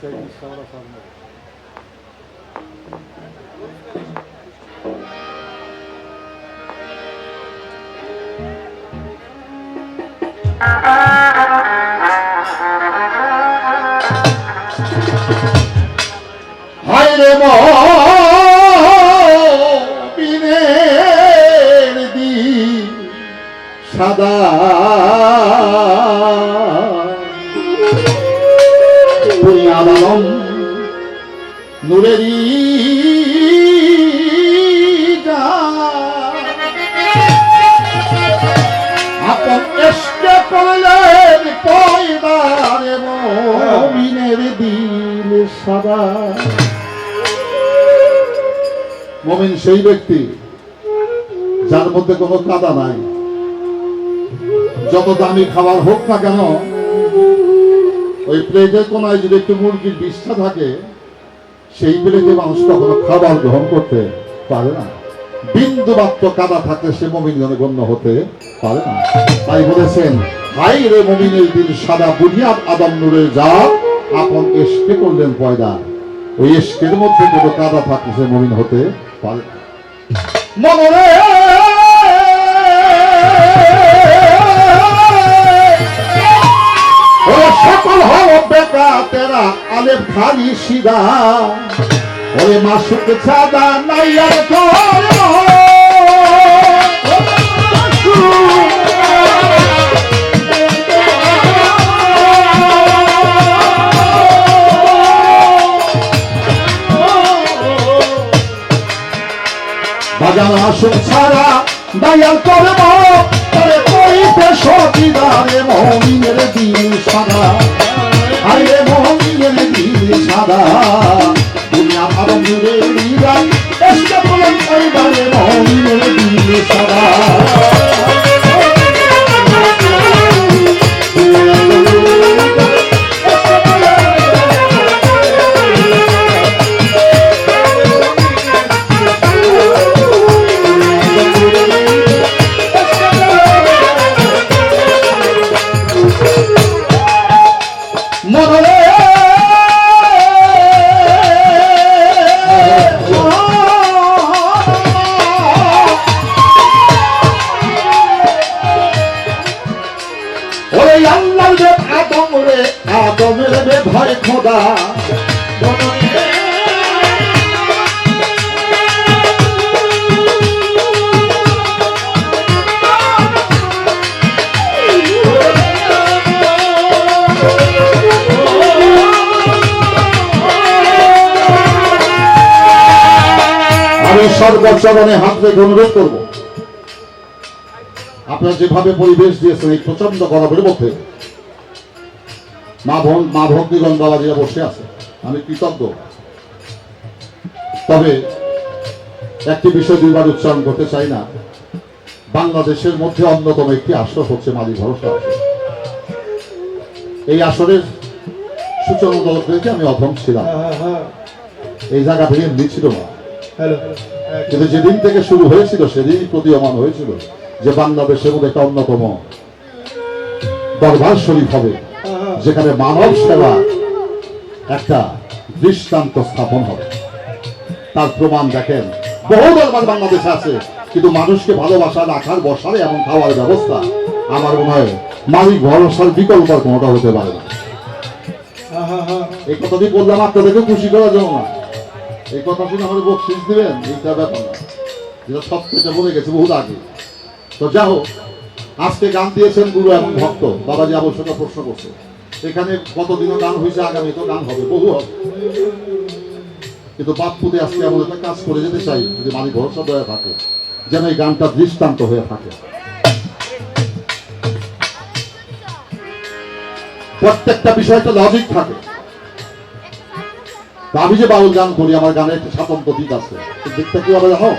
Sevgili Mustafa Sanlı. হায়রে মবিনের দি সাদা মমিন সেই ব্যক্তি যার মধ্যে কোনো কাদা নাই। যত দামি খাবার হোক না কেন, ওই প্লেটের কোনায় যদি একটু মুরগির বিষ্ঠা থাকে, সেই প্লেটে মানুষ কখনো খাবার গ্রহণ করতে পারে না। বিন্দু মাত্র কাদা থাকলে সে মমিন গণ্য হতে পারে না। তাই বলেছেন হাই রে মমিনের দিন সাদা বুনিয়াদ আদম নূরের যা আপন এসকে করলেন পয়দা। ওই এসকের মধ্যে কোনো কাদা থাকলে সে মমিন হতে পারে। না। মনরে সকল হল বেকা তেরা আলেপ খালি সিদা ওরে মাসুক ছাদা নাই আর তোর বাজার আসুক ছাড়া, দায়াল করব তবে কইতে সতীদারে মমিনের দিন সাদা। আরে মমিনের দিন সাদা। দুনিয়া ভালো মিলে নিরা এসকে করলাম পরিবারে মমিনের দিন সাদা। সর্বচরণে হাত রেখে অনুরোধ করব। আপনারা যেভাবে পরিবেশ দিয়েছেন এই প্রচণ্ড গরমের মধ্যে মা বোন মা ভক্তিগণ বাবাজিরা বসে আছে। আমি কৃতজ্ঞ। তবে একটি বিষয় দুইবার উচ্চারণ করতে চাই না। বাংলাদেশের মধ্যে অন্যতম একটি আসর হচ্ছে মালি ভরসা। এই আসরের সূচনা দলকে আমি অধম ছিলাম। এই জায়গা থেকে ছিল না কিন্তু যেদিন থেকে শুরু হয়েছিল সেদিনই প্রতীয়মান হয়েছিল যে বাংলাদেশের মধ্যে একটা অন্যতম দরবার শরীফ হবে যেখানে মানব সেবা একটা দৃষ্টান্ত স্থাপন হবে। তার প্রমাণ দেখেন বহু দরবার বাংলাদেশে আছে কিন্তু মানুষকে ভালোবাসা রাখার বসার এমন খাওয়ার ব্যবস্থা আমার মনে হয় মালিক ভরসার বিকল্প কোনোটা হতে পারে না। এই কথাটি বললাম আপনাদেরকে খুশি করার জন্য না। এই কথা শুনে আমাদের বকশিস দিবেন? এইটা ব্যাপার না। যেটা বলে গেছে বহু আগে। তো যা হোক, আজকে গান দিয়েছেন গুরু এবং ভক্ত। বাবাজি আবশ্যক প্রশ্ন করছে। এখানে কতদিনও গান হয়েছে, আগামী তো গান হবে, বহু হবে। কিন্তু বাপুতে আজকে এমন একটা কাজ করে যেতে চাই, যদি মালিক ভরসা দয়া থাকে, যেন এই গানটা দৃষ্টান্ত হয়ে থাকে। প্রত্যেকটা বিষয় একটা লজিক থাকে। আমি যে বাউল গান করি, আমার গানের একটা স্বাতন্ত্র দিক আছে। দিকটা কি হবে জানো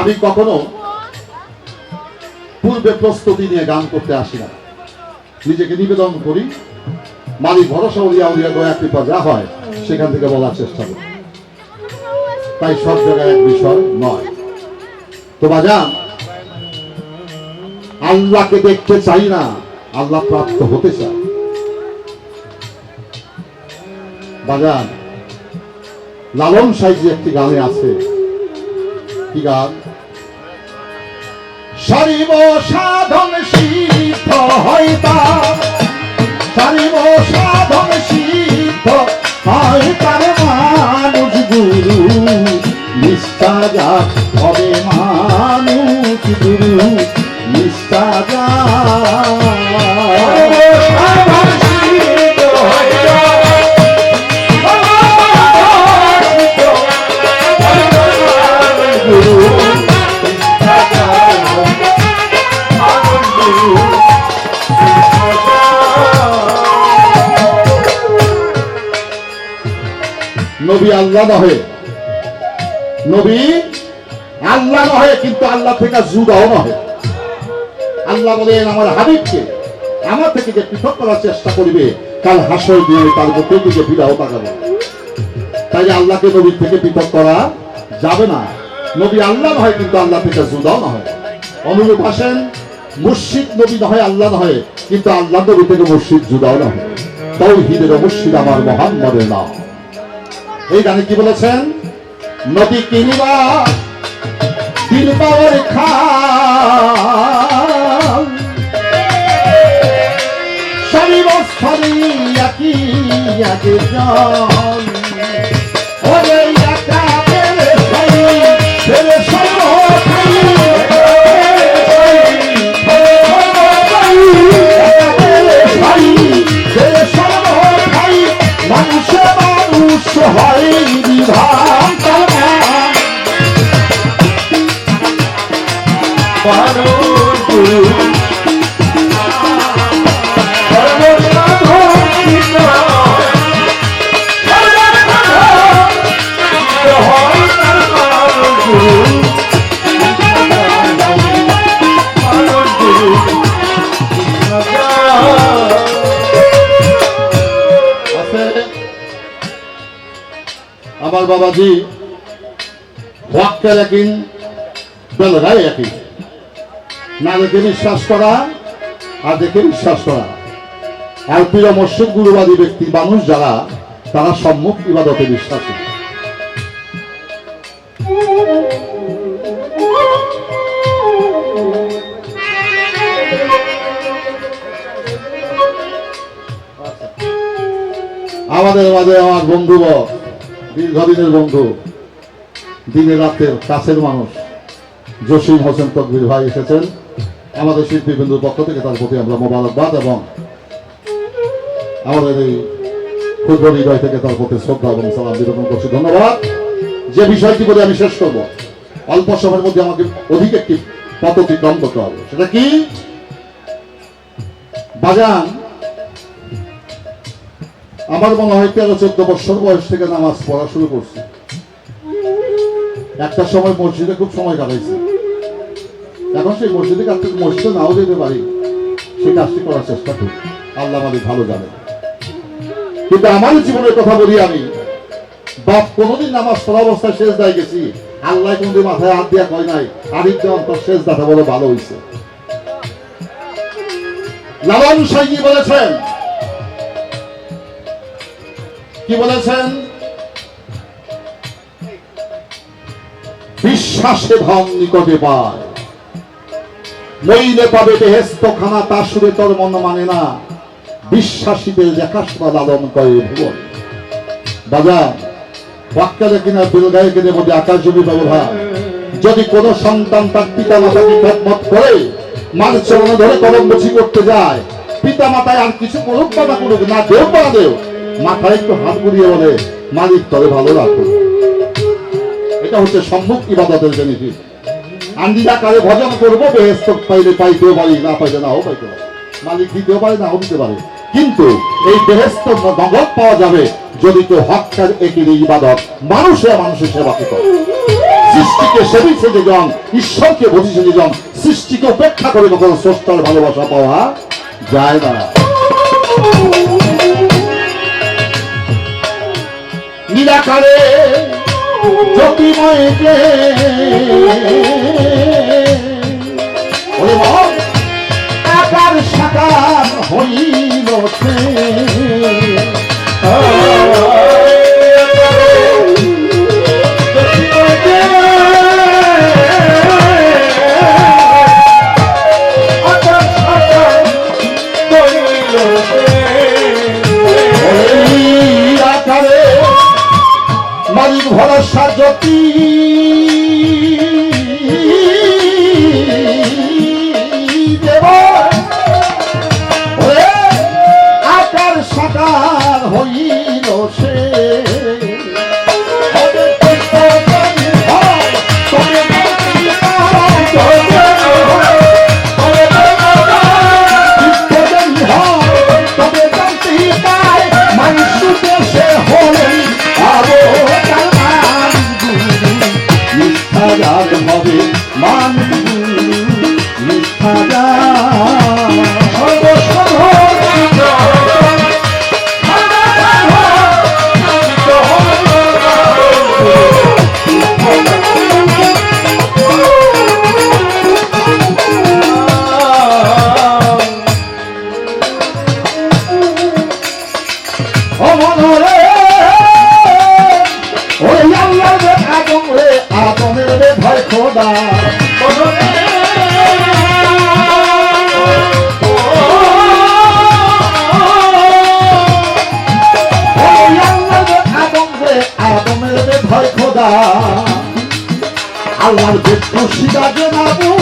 আমি কখনো পূর্বে প্রস্তুতি নিয়ে গান করতে আসি না। নিজেকে নিবেদন করি মালিক ভরসা উলিয়া উলিয়া দয়া কৃপা যা হয়, সেখান থেকে বলার চেষ্টা করি। তাই সব জায়গায় এক বিষয় নয়। তো বাজান, আল্লাহকে দেখতে চাই না, আল্লাহ প্রাপ্ত হতে চাই বাজান লালন সাইজি একটি গানে আছে। কি গান? সারিব সাধন সিদ্ধ তার সারিব সাধন সিদ্ধ হয় তার মানুষ গুরু। নিষ্ঠা যা হবে মানুষ গুরু। আল্লাহ নহে। নবী আল্লাহ নহে, কিন্তু আল্লাহ থেকে জুদাও নহে। আল্লাহ বলেন, আমার হাবিবকে আমার থেকে যে পৃথক করার চেষ্টা করবে কাল হাসর দিয়ে তার মধ্যে দিকে ফিরাও তাকাবো। তাই আল্লাহকে নবীর থেকে পৃথক করা যাবে না। নবী আল্লাহ নয় কিন্তু আল্লাহ থেকে জুদাও নয় অনুরূপ আসেন, মুর্শিদ নবী নয় আল্লাহ নয় কিন্তু আল্লাহ নবী থেকে মুর্শিদ জুদাও নয় তৌহিদের মুর্শিদ আমার মোহাম্মদের নাম। এই গানে কি বলেছেন? নদী কিনিবা দিল পাওয়ার স্বামী বস্তানি একই আগে জল। বাবাজি ওয়াক্কা একদিন বেলগায় একই না দেখে বিশ্বাস করা আর দেখে বিশ্বাস করা। আর প্রিয় মসজিদ গুরুবাদী ব্যক্তি মানুষ যারা, তারা সম্মুখ ইবাদতে বিশ্বাসী। আমাদের মাঝে আমার বন্ধু ব- দীর্ঘদিনের বন্ধু, দিনে রাতের কাছের মানুষ, জসিম হোসেন তকবির ভাই এসেছেন। আমাদের শিল্পীবৃন্দুর পক্ষ থেকে তার প্রতি আমরা মোবারকবাদ এবং আমাদের এই ক্ষুদ্র হৃদয় থেকে তার প্রতি শ্রদ্ধা এবং সালাম নিবেদন করছি। ধন্যবাদ। যে বিষয়টি বলে আমি শেষ করব। অল্প সময়ের মধ্যে আমাকে অধিক একটি পথ অতিক্রম করতে হবে। সেটা কি? বাজান আমার মনে হয় তেরো চোদ্দ বছর বয়স থেকে নামাজ পড়া শুরু করছি। একটা সময় মসজিদে খুব সময় কাটাইছি। এখন সেই মসজিদে কাটতে মসজিদে নাও যেতে পারি, সেই কাজটি করার চেষ্টা করি। আল্লাহ আমাদের ভালো জানে কিন্তু আমার জীবনের কথা বলি আমি, বাপ কোনোদিন নামাজ পড়া অবস্থায় শেষ দায় গেছি, আল্লাহ কোনদিন মাথায় হাত দিয়া কয় নাই, আরিফ দেওয়ান তোর শেষ দাতা বলে ভালো হয়েছে লালন সাইজি বলেছেন কি বলেছেন? বিশ্বাসে ধন নিকটে পায়। নইলে পাবে বেহেস্ত খানা তা সুরে তোর মন মানে না। বিশ্বাসীদের দেখাশোনা লালন করে ভুবন। বাজার বাক্যালে কিনা বিলগায়ে কিনে মধ্যে আকাশ জমি ব্যবহার যদি কোনো সন্তান তার পিতা মাতাকে খেদমত করে মার চরণে ধরে কলম করতে যায়, পিতা মাতায় আর কিছু করুক বা না করুক, না দেও বা দেও মাথায় একটু হাত বুড়িয়ে বলে মালিক তবে ভালো রাখো। এটা হচ্ছে সম্মুখ ইবাদতের বেনিফিট আন্দিরা কারে ভজন করব বেহেস্ত পাইলে পাইতেও পারি, না পাইলে নাও পাইতে পারি। মালিক দিতেও পারে, নাও দিতে পারে। কিন্তু এই বেহেস্ত নগদ পাওয়া যাবে যদি কেউ হকার একির ইবাদত মানুষে মানুষের সেবা করে সৃষ্টিকে সেবিছে যেজন ঈশ্বরকে বুঝিছে যেজন সৃষ্টিকে উপেক্ষা করে কখনো স্রষ্টার ভালোবাসা পাওয়া যায় না। নিরাকারে জ্যোতিময় যে আকার সাকার হইল সরকার মানুষ হল আল্লাহর যে খুশিটা যে না